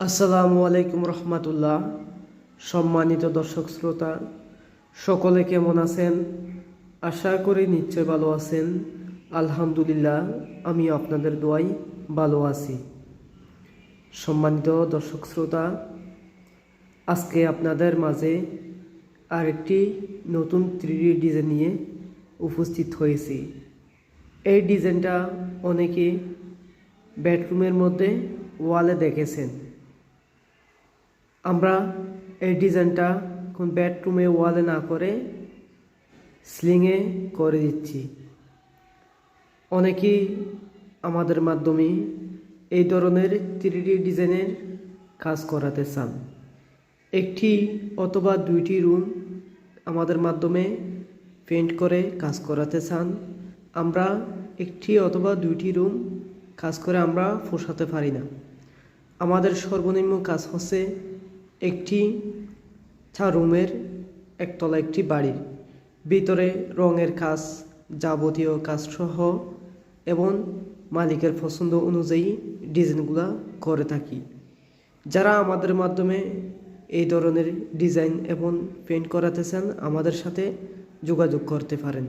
আসসালামু আলাইকুম রহমতুল্লাহ। সম্মানিত দর্শক শ্রোতা, সকলে কেমন আছেন? আশা করি নিশ্চয় ভালো আছেন। আলহামদুলিল্লাহ, আমি আপনাদের দোয়াই ভালো আছি। সম্মানিত দর্শক শ্রোতা, আজকে আপনাদের মাঝে আরেকটি নতুন থ্রি ডিজাইন নিয়ে উপস্থিত হয়েছি। এই ডিজাইনটা অনেকে বেডরুমের মধ্যে ওয়ালে দেখেছেন। আমরা এই ডিজাইনটা কোন বেডরুমে ওয়ালে না করে স্লিংয়ে করে দিচ্ছি। অনেকেই আমাদের মাধ্যমে এই ধরনের থ্রি ডিজাইনের কাজ করাতে চান। একটি অথবা দুইটি রুম আমাদের মাধ্যমে পেন্ট করে কাজ করাতে চান। আমরা একটি অথবা দুইটি রুম কাজ করে আমরা পোষাতে পারি না। আমাদের সর্বনিম্ন কাজ হচ্ছে একটি চা রুমের একতলা একটি বাড়ির ভিতরে রঙের কাজ যাবতীয় কাজ সহ এবং মালিকের পছন্দ অনুযায়ী ডিজাইনগুলো করে থাকি। যারা আমাদের মাধ্যমে এই ধরনের ডিজাইন এবং পেন্ট করাতে চান, আমাদের সাথে যোগাযোগ করতে পারেন।